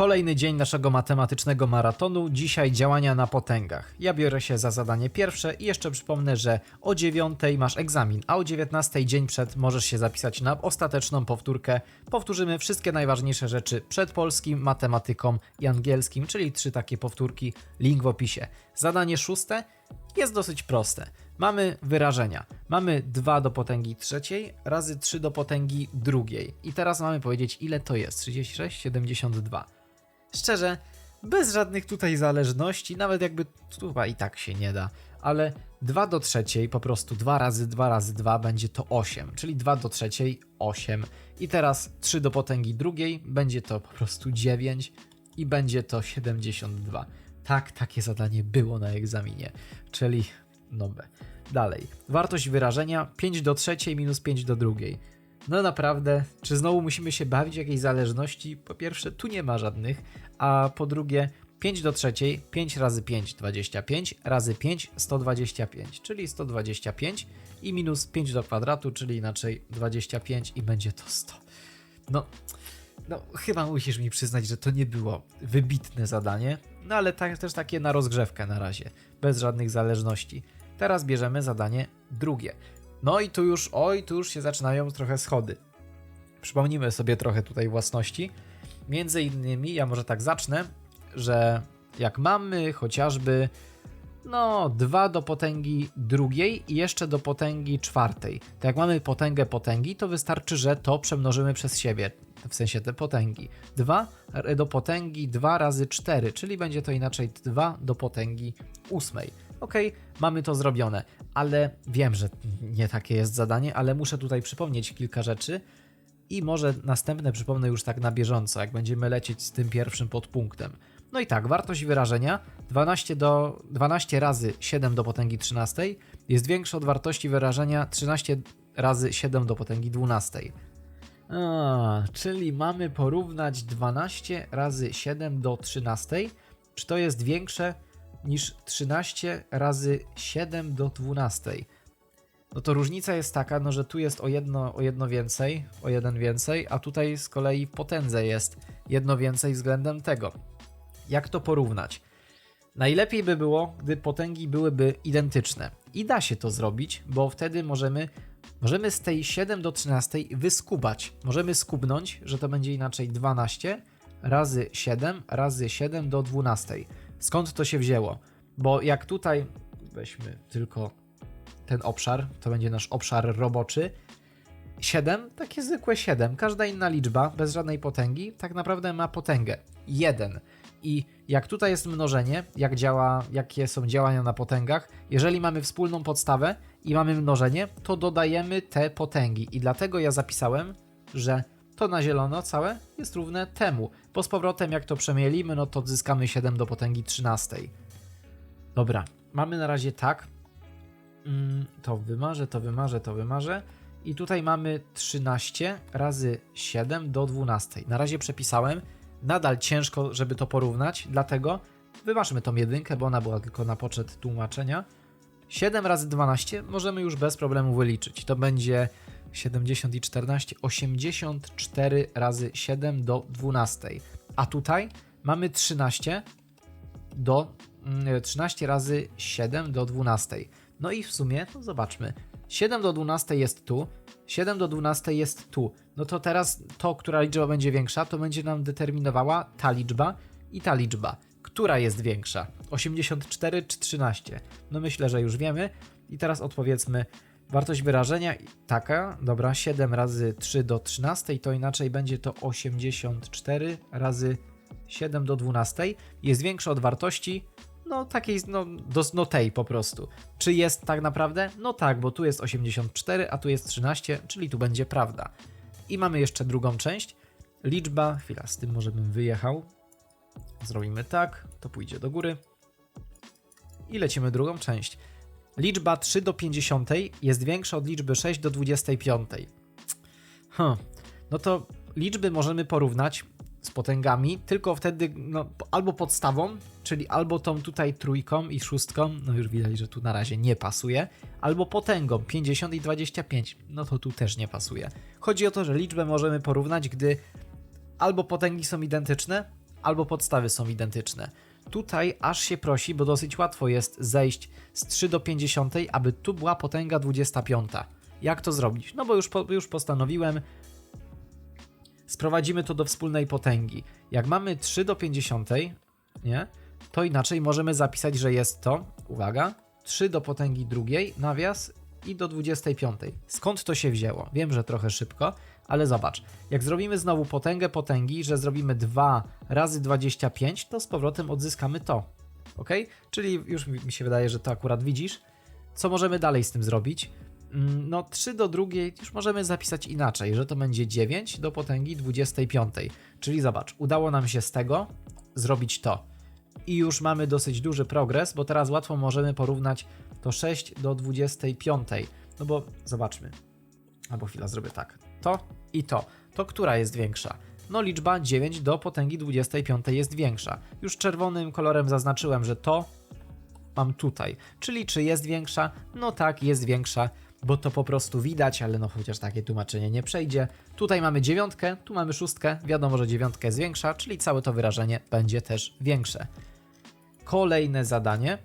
Kolejny dzień naszego matematycznego maratonu. Dzisiaj działania na potęgach. Ja biorę się za zadanie pierwsze i jeszcze przypomnę, że o 9 masz egzamin, a o 19 dzień przed możesz się zapisać na ostateczną powtórkę. Powtórzymy wszystkie najważniejsze rzeczy przed polskim, matematyką i angielskim, czyli trzy takie powtórki, link w opisie. Zadanie szóste jest dosyć proste. Mamy wyrażenia. Mamy 2 do potęgi trzeciej razy 3 do potęgi drugiej. I teraz mamy powiedzieć, ile to jest. 36, 72. Szczerze, bez żadnych tutaj zależności, nawet jakby chyba i tak się nie da, ale 2 do trzeciej, po prostu 2 razy 2 razy 2 będzie to 8, czyli 2 do trzeciej 8. I teraz 3 do potęgi drugiej będzie to po prostu 9 i będzie to 72. Tak, takie zadanie było na egzaminie, czyli no B. Dalej. Wartość wyrażenia 5 do trzeciej minus 5 do drugiej. No naprawdę, czy znowu musimy się bawić jakiejś zależności? Po pierwsze, tu nie ma żadnych, a po drugie, 5 do trzeciej, 5 razy 5, 25, razy 5, 125, czyli 125 i minus 5 do kwadratu, czyli inaczej 25 i będzie to 100. No, no chyba musisz mi przyznać, że to nie było wybitne zadanie, no ale tak, też takie na rozgrzewkę na razie, bez żadnych zależności. Teraz bierzemy zadanie drugie. No i tu już, oj, tu już się zaczynają trochę schody. Przypomnijmy sobie trochę tutaj własności. Między innymi, ja może tak zacznę, że jak mamy chociażby no 2 do potęgi drugiej i jeszcze do potęgi czwartej. To jak mamy potęgę potęgi, to wystarczy, że to przemnożymy przez siebie, w sensie te potęgi. 2 do potęgi 2 razy 4, czyli będzie to inaczej 2 do potęgi ósmej. Ok, mamy to zrobione, ale wiem, że nie takie jest zadanie, ale muszę tutaj przypomnieć kilka rzeczy i może następne przypomnę już tak na bieżąco, jak będziemy lecieć z tym pierwszym podpunktem. No i tak, wartość wyrażenia 12, do, 12 razy 7 do potęgi 13 jest większa od wartości wyrażenia 13 razy 7 do potęgi 12. A, czyli mamy porównać 12 razy 7 do 13. Czy to jest większe niż 13 razy 7 do 12? No to różnica jest taka, no że tu jest o jedno, o jedno więcej, o jeden więcej, a tutaj z kolei potędze jest jedno więcej względem tego. Jak to porównać? Najlepiej by było, gdy potęgi byłyby identyczne. I da się to zrobić, bo wtedy możemy, możemy z tej 7 do 13 wyskubać. Możemy skubnąć, że to będzie inaczej 12 razy 7 razy 7 do 12. Skąd to się wzięło? Bo jak tutaj weźmy tylko ten obszar, to będzie nasz obszar roboczy. 7, takie zwykłe 7. Każda inna liczba, bez żadnej potęgi, tak naprawdę ma potęgę 1. I jak tutaj jest mnożenie, jak działa, jakie są działania na potęgach, jeżeli mamy wspólną podstawę i mamy mnożenie, to dodajemy te potęgi. I dlatego ja zapisałem, że to na zielono całe jest równe temu. Bo z powrotem, jak to przemielimy, no to odzyskamy 7 do potęgi 13. Dobra, mamy na razie tak. Mm, to wymarzę, to wymarzę, to wymarzę. I tutaj mamy 13 razy 7 do 12. Na razie przepisałem. Nadal ciężko, żeby to porównać, dlatego wyważmy tą jedynkę, bo ona była tylko na poczet tłumaczenia. 7 razy 12 możemy już bez problemu wyliczyć. To będzie 70 i 14, 84 razy 7 do 12. A tutaj mamy 13 do 13 razy 7 do 12. No i w sumie, no zobaczmy, 7 do 12 jest tu, 7 do 12 jest tu. No to teraz to, która liczba będzie większa, to będzie nam determinowała ta liczba i ta liczba. Która jest większa? 84 czy 13? No myślę, że już wiemy. I teraz odpowiedzmy wartość wyrażenia taka, dobra, 7 razy 3 do 13, to inaczej będzie to 84 razy 7 do 12. Jest większa od wartości no takiej, no, do, no tej po prostu. Czy jest tak naprawdę? No tak, bo tu jest 84, a tu jest 13, czyli tu będzie prawda. I mamy jeszcze drugą część. Liczba, chwila, z tym może bym wyjechał. Zrobimy tak, to pójdzie do góry. I lecimy drugą część. Liczba 3 do 50 jest większa od liczby 6 do 25. Hm. No to liczby możemy porównać z potęgami, tylko wtedy no, albo podstawą, czyli albo tą tutaj trójką i szóstką, no już widać, że tu na razie nie pasuje, albo potęgą 50 i 25, no to tu też nie pasuje. Chodzi o to, że liczbę możemy porównać, gdy albo potęgi są identyczne, albo podstawy są identyczne. Tutaj aż się prosi, bo dosyć łatwo jest zejść z 3 do 50, aby tu była potęga 25. Jak to zrobić? No bo już, po, już postanowiłem, sprowadzimy to do wspólnej potęgi. Jak mamy 3 do 50, nie? To inaczej możemy zapisać, że jest to, uwaga, 3 do potęgi drugiej, nawias i do 25. Skąd to się wzięło? Wiem, że trochę szybko, ale zobacz. Jak zrobimy znowu potęgę potęgi, że zrobimy 2 razy 25, to z powrotem odzyskamy to. Ok? Czyli już mi się wydaje, że to akurat widzisz. Co możemy dalej z tym zrobić? Mm, No, 3 do drugiej już możemy zapisać inaczej, że to będzie 9 do potęgi 25. Czyli zobacz, udało nam się z tego zrobić to. I już mamy dosyć duży progres, bo teraz łatwo możemy porównać to 6 do 25. No bo zobaczmy. Albo chwila, zrobię tak. To i to. To która jest większa? No liczba 9 do potęgi 25 jest większa. Już czerwonym kolorem zaznaczyłem, że to mam tutaj. Czyli czy jest większa? No tak, jest większa, bo to po prostu widać, ale no chociaż takie tłumaczenie nie przejdzie. Tutaj mamy dziewiątkę, tu mamy szóstkę, wiadomo, że dziewiątka jest większa, czyli całe to wyrażenie będzie też większe. Kolejne zadanie.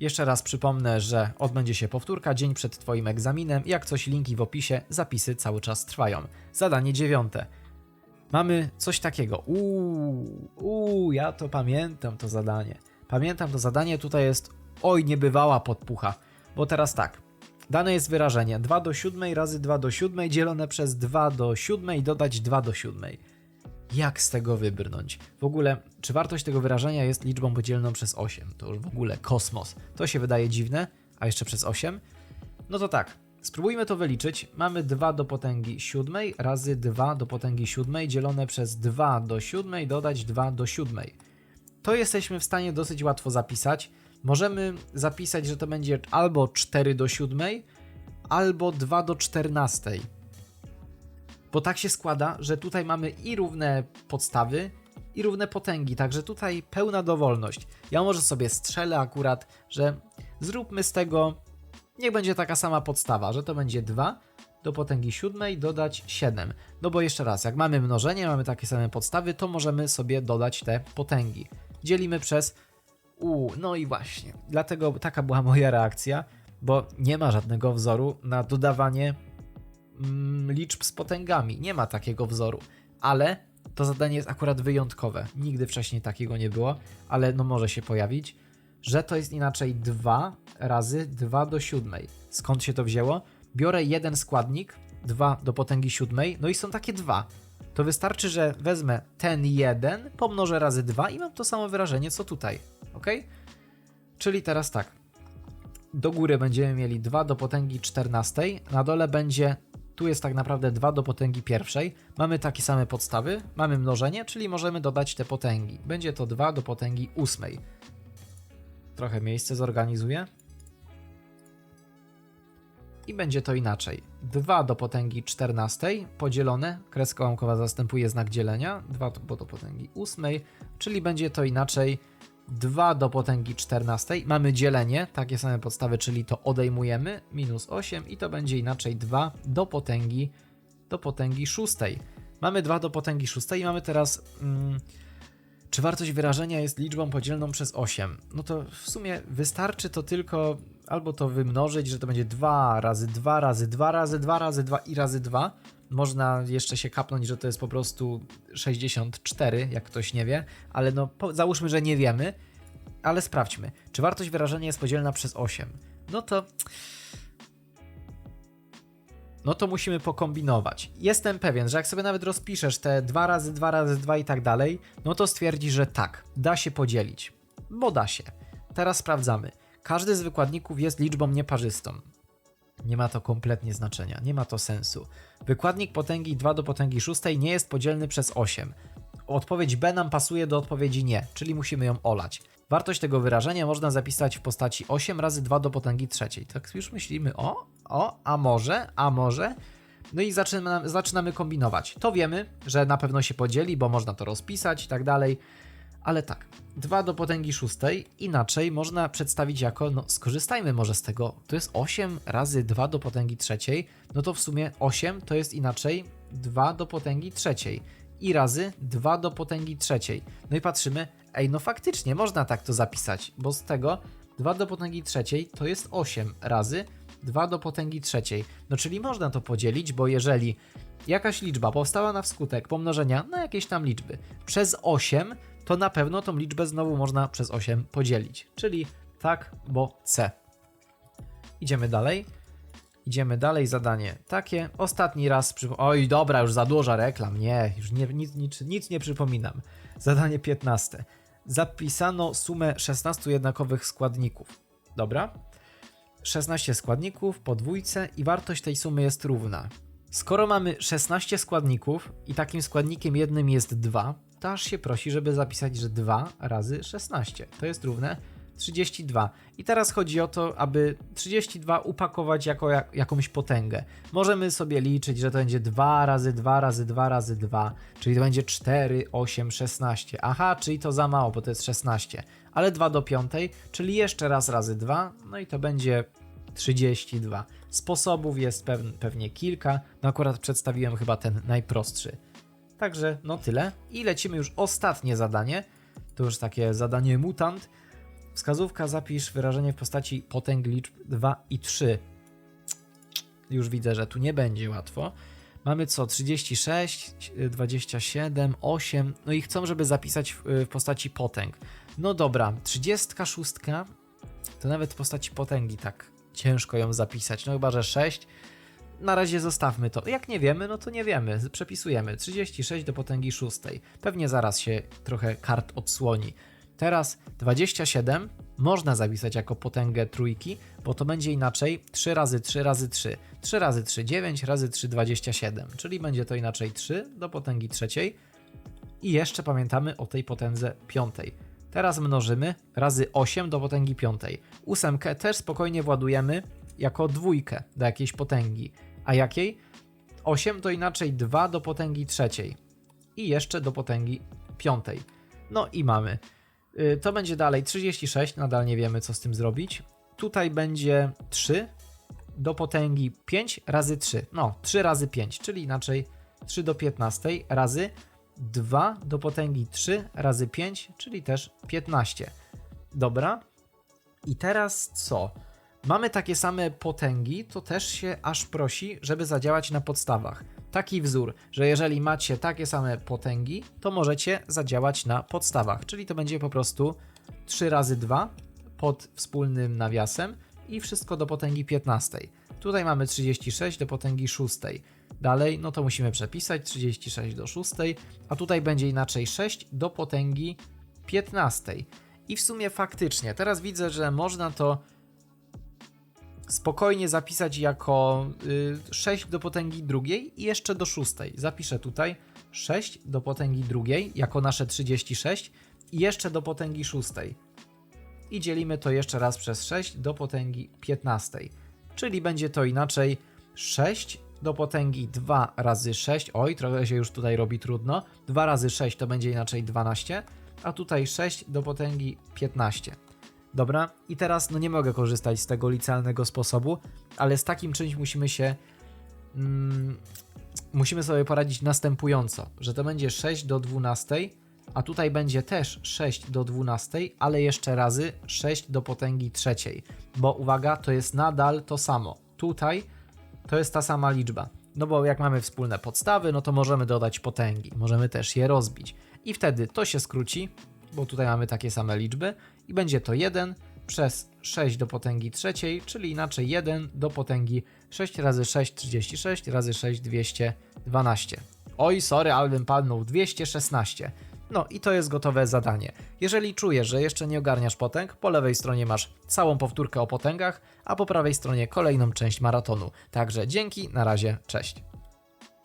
Jeszcze raz przypomnę, że odbędzie się powtórka dzień przed Twoim egzaminem. Jak coś, linki w opisie, zapisy cały czas trwają. Zadanie dziewiąte. Mamy coś takiego. Uuu, uuu, ja to pamiętam to zadanie. Pamiętam to zadanie, tutaj jest oj, niebywała podpucha. Bo teraz tak, dane jest wyrażenie 2 do 7 razy 2 do 7 dzielone przez 2 do 7 i dodać 2 do 7. Jak z tego wybrnąć? W ogóle, czy wartość tego wyrażenia jest liczbą podzielną przez 8? To już w ogóle kosmos. To się wydaje dziwne, a jeszcze przez 8? No to tak, spróbujmy to wyliczyć. Mamy 2 do potęgi 7 razy 2 do potęgi 7 dzielone przez 2 do 7 dodać 2 do 7. To jesteśmy w stanie dosyć łatwo zapisać. Możemy zapisać, że to będzie albo 4 do 7, albo 2 do 14. Bo tak się składa, że tutaj mamy i równe podstawy, i równe potęgi, także tutaj pełna dowolność. Ja może sobie strzelę akurat, że zróbmy z tego, niech będzie taka sama podstawa, że to będzie 2 do potęgi 7 dodać 7. No bo jeszcze raz, jak mamy mnożenie, mamy takie same podstawy, to możemy sobie dodać te potęgi. Dzielimy przez u, no i właśnie. Dlatego taka była moja reakcja, bo nie ma żadnego wzoru na dodawanie liczb z potęgami. Nie ma takiego wzoru, ale to zadanie jest akurat wyjątkowe. Nigdy wcześniej takiego nie było, ale no może się pojawić, że to jest inaczej 2 razy 2 do 7. Skąd się to wzięło? Biorę jeden składnik, 2 do potęgi 7, no i są takie dwa. To wystarczy, że wezmę ten jeden, pomnożę razy 2 i mam to samo wyrażenie co tutaj. Ok? Czyli teraz tak. Do góry będziemy mieli 2 do potęgi 14, na dole będzie, tu jest tak naprawdę 2 do potęgi pierwszej. Mamy takie same podstawy, mamy mnożenie, czyli możemy dodać te potęgi. Będzie to 2 do potęgi 8. Trochę miejsce zorganizuję. I będzie to inaczej. 2 do potęgi 14 podzielone, kreska łamkowa zastępuje znak dzielenia, 2 do, do potęgi 8, czyli będzie to inaczej 2 do potęgi 14. Mamy dzielenie, takie same podstawy, czyli to odejmujemy, minus 8 i to będzie inaczej 2 do potęgi do potęgi 6. Mamy 2 do potęgi 6 i mamy teraz mm, czy wartość wyrażenia jest liczbą podzielną przez 8? No to w sumie wystarczy to tylko albo to wymnożyć, że to będzie 2 razy 2 razy 2 razy 2 razy 2 i razy 2. Można jeszcze się kapnąć, że to jest po prostu 64, jak ktoś nie wie, ale no załóżmy, że nie wiemy, ale sprawdźmy, czy wartość wyrażenia jest podzielna przez 8. No to no to musimy pokombinować. Jestem pewien, że jak sobie nawet rozpiszesz te 2 razy 2 razy 2 i tak dalej, no to stwierdzi, że tak, da się podzielić. Bo da się. Teraz sprawdzamy. Każdy z wykładników jest liczbą nieparzystą. Nie ma to kompletnie znaczenia, nie ma to sensu. Wykładnik potęgi 2 do potęgi 6 nie jest podzielny przez 8. Odpowiedź B nam pasuje do odpowiedzi nie, czyli musimy ją olać. Wartość tego wyrażenia można zapisać w postaci 8 razy 2 do potęgi trzeciej. Tak już myślimy, o, o, a może, a może. No i zaczynamy, zaczynamy kombinować. To wiemy, że na pewno się podzieli, bo można to rozpisać i tak dalej. Ale tak, 2 do potęgi szóstej inaczej można przedstawić jako, no skorzystajmy może z tego, to jest 8 razy 2 do potęgi trzeciej, no to w sumie 8 to jest inaczej 2 do potęgi trzeciej. i razy 2 do potęgi trzeciej. No i patrzymy, ej, no faktycznie można tak to zapisać, bo z tego 2 do potęgi trzeciej to jest 8 razy 2 do potęgi trzeciej. No czyli można to podzielić, bo jeżeli jakaś liczba powstała na wskutek pomnożenia na jakieś tam liczby przez 8, to na pewno tą liczbę znowu można przez 8 podzielić. Czyli tak, bo C. Idziemy dalej. Idziemy dalej, zadanie takie. Ostatni raz. Oj, dobra, już za dużo reklam. Nie, już nie, nic, nic, nic nie przypominam. Zadanie 15. Zapisano sumę 16 jednakowych składników. Dobra? 16 składników po dwójce i wartość tej sumy jest równa. Skoro mamy 16 składników i takim składnikiem jednym jest 2, to się prosi, żeby zapisać, że 2 razy 16 to jest równe 32. I teraz chodzi o to, aby 32 upakować jako jak, jakąś potęgę. Możemy sobie liczyć, że to będzie 2 razy 2 razy 2 razy 2, czyli to będzie 4, 8, 16. Aha, czyli to za mało, bo to jest 16. Ale 2 do 5, czyli jeszcze raz razy 2, no i to będzie 32. Sposobów jest pew- pewnie kilka, no akurat przedstawiłem chyba ten najprostszy. Także no tyle. I lecimy już ostatnie zadanie. To już takie zadanie mutant. Wskazówka zapisz wyrażenie w postaci potęg liczb 2 i 3. Już widzę, że tu nie będzie łatwo. Mamy co? 36, 27, 8. No i chcą, żeby zapisać w, postaci potęg. No dobra, 36 to nawet w postaci potęgi tak ciężko ją zapisać. No chyba, że 6. Na razie zostawmy to. Jak nie wiemy, no to nie wiemy. Przepisujemy 36 do potęgi 6. Pewnie zaraz się trochę kart odsłoni. Teraz 27 można zapisać jako potęgę trójki, bo to będzie inaczej 3 razy 3 razy 3. 3 razy 3 9 razy 3 27, czyli będzie to inaczej 3 do potęgi trzeciej. I jeszcze pamiętamy o tej potędze piątej. Teraz mnożymy razy 8 do potęgi piątej. Ósemkę też spokojnie władujemy jako dwójkę do jakiejś potęgi. A jakiej? 8 to inaczej 2 do potęgi trzeciej. I jeszcze do potęgi piątej. No i mamy. Y, To będzie dalej 36, nadal nie wiemy co z tym zrobić. Tutaj będzie 3 do potęgi 5 razy 3. No, 3 razy 5, czyli inaczej 3 do 15 razy 2 do potęgi 3 razy 5, czyli też 15. Dobra. I teraz co? Mamy takie same potęgi, to też się aż prosi, żeby zadziałać na podstawach. Taki wzór, że jeżeli macie takie same potęgi, to możecie zadziałać na podstawach, czyli to będzie po prostu 3 razy 2 pod wspólnym nawiasem i wszystko do potęgi 15. Tutaj mamy 36 do potęgi 6. Dalej, no to musimy przepisać 36 do 6, a tutaj będzie inaczej 6 do potęgi 15. I w sumie faktycznie, teraz widzę, że można to spokojnie zapisać jako y, 6 do potęgi drugiej i jeszcze do szóstej. Zapiszę tutaj 6 do potęgi drugiej jako nasze 36 i jeszcze do potęgi szóstej. I dzielimy to jeszcze raz przez 6 do potęgi 15. Czyli będzie to inaczej 6 do potęgi 2 razy 6. Oj, trochę się już tutaj robi trudno. 2 razy 6 to będzie inaczej 12, a tutaj 6 do potęgi 15. Dobra, i teraz no nie mogę korzystać z tego licealnego sposobu, ale z takim czymś musimy się. Mm, musimy sobie poradzić następująco, że to będzie 6 do 12, a tutaj będzie też 6 do 12, ale jeszcze razy 6 do potęgi trzeciej, bo uwaga, to jest nadal to samo. Tutaj to jest ta sama liczba. No bo jak mamy wspólne podstawy, no to możemy dodać potęgi, możemy też je rozbić. I wtedy to się skróci, bo tutaj mamy takie same liczby i będzie to 1 przez 6 do potęgi trzeciej, czyli inaczej 1 do potęgi 6 razy 6 36 razy 6 212. Oj, sorry, ale bym padnął 216. No i to jest gotowe zadanie. Jeżeli czujesz, że jeszcze nie ogarniasz potęg, po lewej stronie masz całą powtórkę o potęgach, a po prawej stronie kolejną część maratonu. Także dzięki, na razie, cześć.